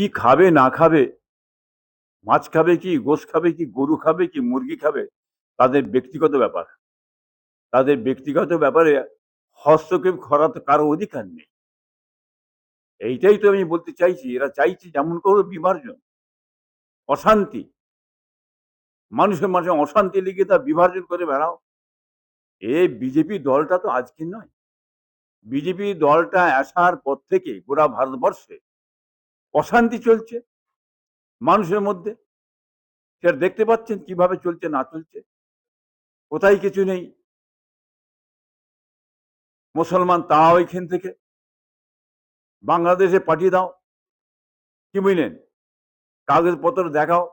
কি খাবে, না খাবে? মাছ খাবে কি, গোশ খাবে কি, গরু খাবে কি, মুরগি খাবে? তাদের ব্যক্তিগত ব্যাপার। তাদের ব্যক্তিগত ব্যাপারে হস্তক্ষেপ করা তো কারও অধিকার নেই। এইটাই তো আমি বলতে চাইছি, এরা চাইছে যেমন করে বিভার্জন অশান্তি। মানুষের মাঝে অশান্তি লিখে তা বিভার্জন করে বেড়াও। এ বিজেপি দলটা তো আজকে নয়। বিজেপি দলটা আসার পর থেকে গোটা ভারতবর্ষে অশান্তি চলছে মানুষের মধ্যে। সেটা দেখতে পাচ্ছেন কীভাবে চলছে, না চলছে। কোথায় কিছু নেই। মুসলমান, তাও এখান থেকে। বাংলাদেশে পাঠিয়ে দাও। কি বুঝলেন কাগজপত্র দেখাও।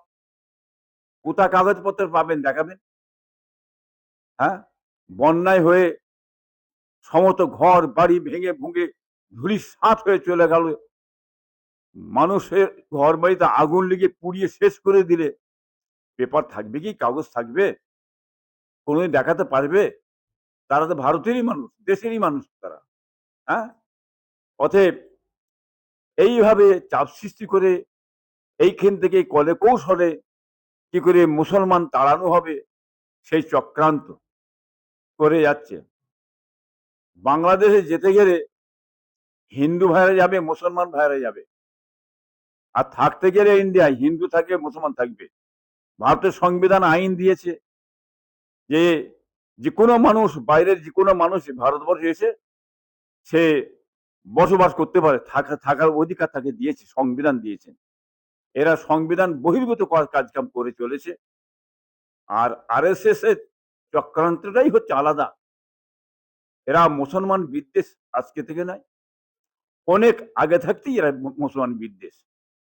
কোথা কাগজপত্র পাবেন দেখাবেন? হ্যাঁ? বন্যায় হয়ে সমত ঘর বাড়ি ভেঙে ভুঙে ধুলি সাত হয়ে চলে গেল মানুষের ঘর বাড়িতে আগুন লেগে পুড়িয়ে শেষ করে দিলে, পেপার থাকবে কি, কাগজ থাকবে? কোনোদিন দেখাতে পারবে? তারা তো ভারতেরই মানুষ, দেশেরই মানুষ তারা হ্যাঁ? অতএব এইভাবে চাপ সৃষ্টি করে এইখান থেকে কলে কৌশলে কি করে মুসলমান তাড়ানো হবে, সেই চক্রান্ত করে যাচ্ছে। বাংলাদেশে যেতে গেলে হিন্দু ভাইরা যাবে, মুসলমান ভাইরা যাবে। আর থাকতে গেলে ইন্ডিয়ায় হিন্দু থাকবে মুসলমান থাকবে। ভারতের সংবিধান আইন দিয়েছে যে যে কোনো মানুষ, বাইরের যে কোনো মানুষ ভারতবর্ষে এসে সে বসবাস করতে পারে, থাকা, থাকার অধিকার তাকে দিয়েছে, সংবিধান দিয়েছেন এরা সংবিধান বহির্ভূত কাজকাম করে চলেছে। আর আরএসএস এর চক্রান্তটাই হচ্ছে আলাদা। এরা মুসলমান বিদ্বেষ আজকে থেকে নয়। অনেক আগে থাকতেই এরা মুসলমান বিদ্বেষ।